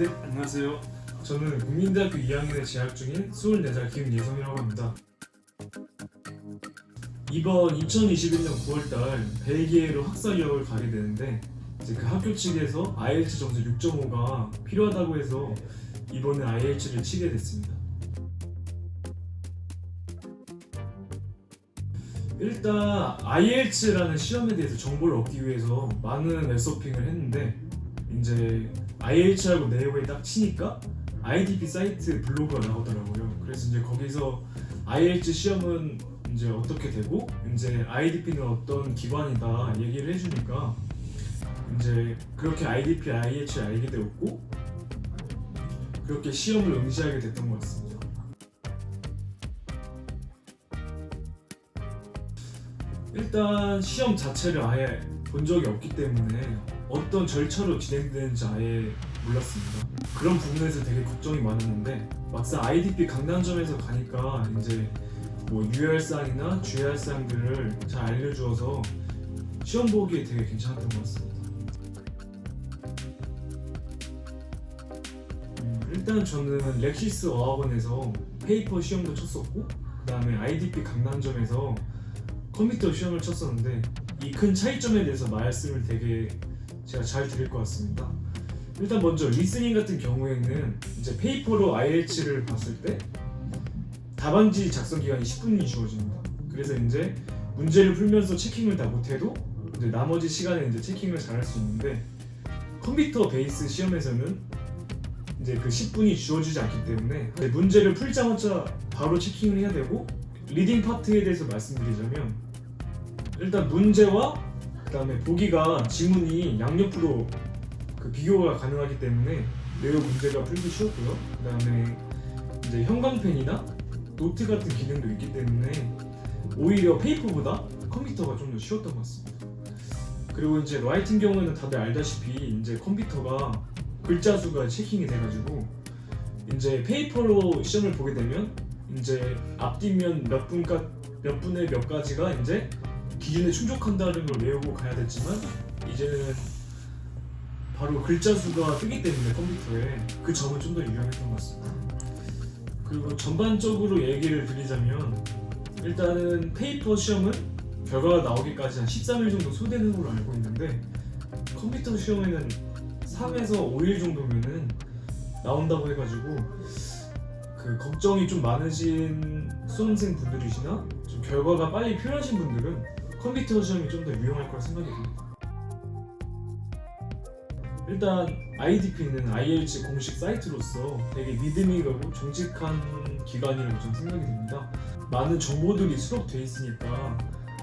네, 안녕하세요. 저는 국민대학교 2학년에 재학 중인 24살 김예성이라고 합니다. 이번 2021년 9월달 벨기에로 학사 유학을 가게 되는데 이제 그 학교 측에서 IELTS 점수 6.5가 필요하다고 해서 이번에 IELTS를 치게 됐습니다. 일단 IELTS라는 시험에 대해서 정보를 얻기 위해서 많은 웹서핑을 했는데 이제 IELTS라고 네이버에 딱 치니까 IDP 사이트 블로그가 나오더라고요. 그래서 이제 거기서 IELTS 시험은 이제 어떻게 되고 이제 IDP는 어떤 기관이다 얘기를 해주니까 이제 그렇게 IDP, IELTS를 알게 되었고 그렇게 시험을 응시하게 됐던 것 같습니다. 일단 시험 자체를 아예 본 적이 없기 때문에 어떤 절차로 진행되는지 아예 몰랐습니다. 그런 부분에서 되게 걱정이 많았는데 막상 IDP 강남점에서 가니까 이제 뭐 유의할 사항이나 주의할 사항들을 잘 알려주어서 시험 보기에 되게 괜찮았던 것 같습니다. 음, 일단 저는 렉시스 어학원에서 페이퍼 시험도 쳤었고 그 다음에 IDP 강남점에서 컴퓨터 시험을 쳤었는데 이 큰 차이점에 대해서 말씀을 되게 제가 잘 드릴 것 같습니다. 일단 먼저 리스닝 같은 경우에는 이제 페이퍼로 IELTS를 봤을 때 답안지 작성 기간이 10분이 주어집니다. 그래서 이제 문제를 풀면서 체킹을 다 못해도 이제 나머지 시간에 이제 체킹을 잘 할 수 있는데 컴퓨터 베이스 시험에서는 이제 그 10분이 주어지지 않기 때문에 문제를 풀자마자 바로 체킹을 해야 되고 리딩 파트에 대해서 말씀드리자면 일단 문제와 그다음에 보기가 지문이 양옆으로 그 비교가 가능하기 때문에 매우 문제가 풀기 쉬웠고요. 그다음에 이제 형광펜이나 노트 같은 기능도 있기 때문에 오히려 페이퍼보다 컴퓨터가 좀 더 쉬웠던 것 같습니다. 그리고 이제 라이팅 경우에는 다들 알다시피 이제 컴퓨터가 글자 수가 체킹이 돼가지고 이제 페이퍼로 시험을 보게 되면 이제 앞뒷면 몇 분까 몇 분의 몇 가지가 이제 기준에 충족한다는 걸 외우고 가야 됐지만 이제는 바로 글자 수가 뜨기 때문에 컴퓨터에 그 점은 좀 더 유용했던 것 같습니다. 그리고 전반적으로 얘기를 드리자면 일단은 페이퍼 시험은 결과가 나오기까지 한 13일 정도 소요되는 걸로 알고 있는데 컴퓨터 시험에는 3에서 5일 정도면은 나온다고 해가지고 그 걱정이 좀 많으신 수험생 분들이시나 좀 결과가 빨리 필요하신 분들은 컴퓨터 시험이 좀 더 유용할 거라 생각이 듭니다. 일단 IDP는 IELTS 공식 사이트로서 되게 믿음이 가고 정직한 기관이라고 저는 생각이 듭니다. 많은 정보들이 수록돼 있으니까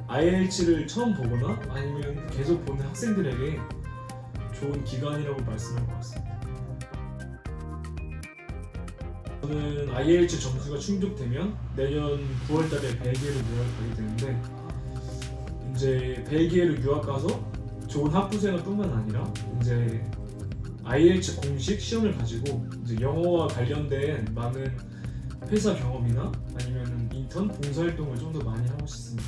IELTS를 처음 보거나 아니면 계속 보는 학생들에게 좋은 기관이라고 말씀할 것 같습니다. 저는 IELTS 점수가 충족되면 내년 9월달에 벨기에로 유학을 가게 되는데 이제 벨기에로 유학 가서 좋은 학부생활뿐만 아니라 이제 IH 공식 시험을 가지고 이제 영어와 관련된 많은 회사 경험이나 아니면 인턴 봉사활동을 좀 더 많이 하고 싶습니다.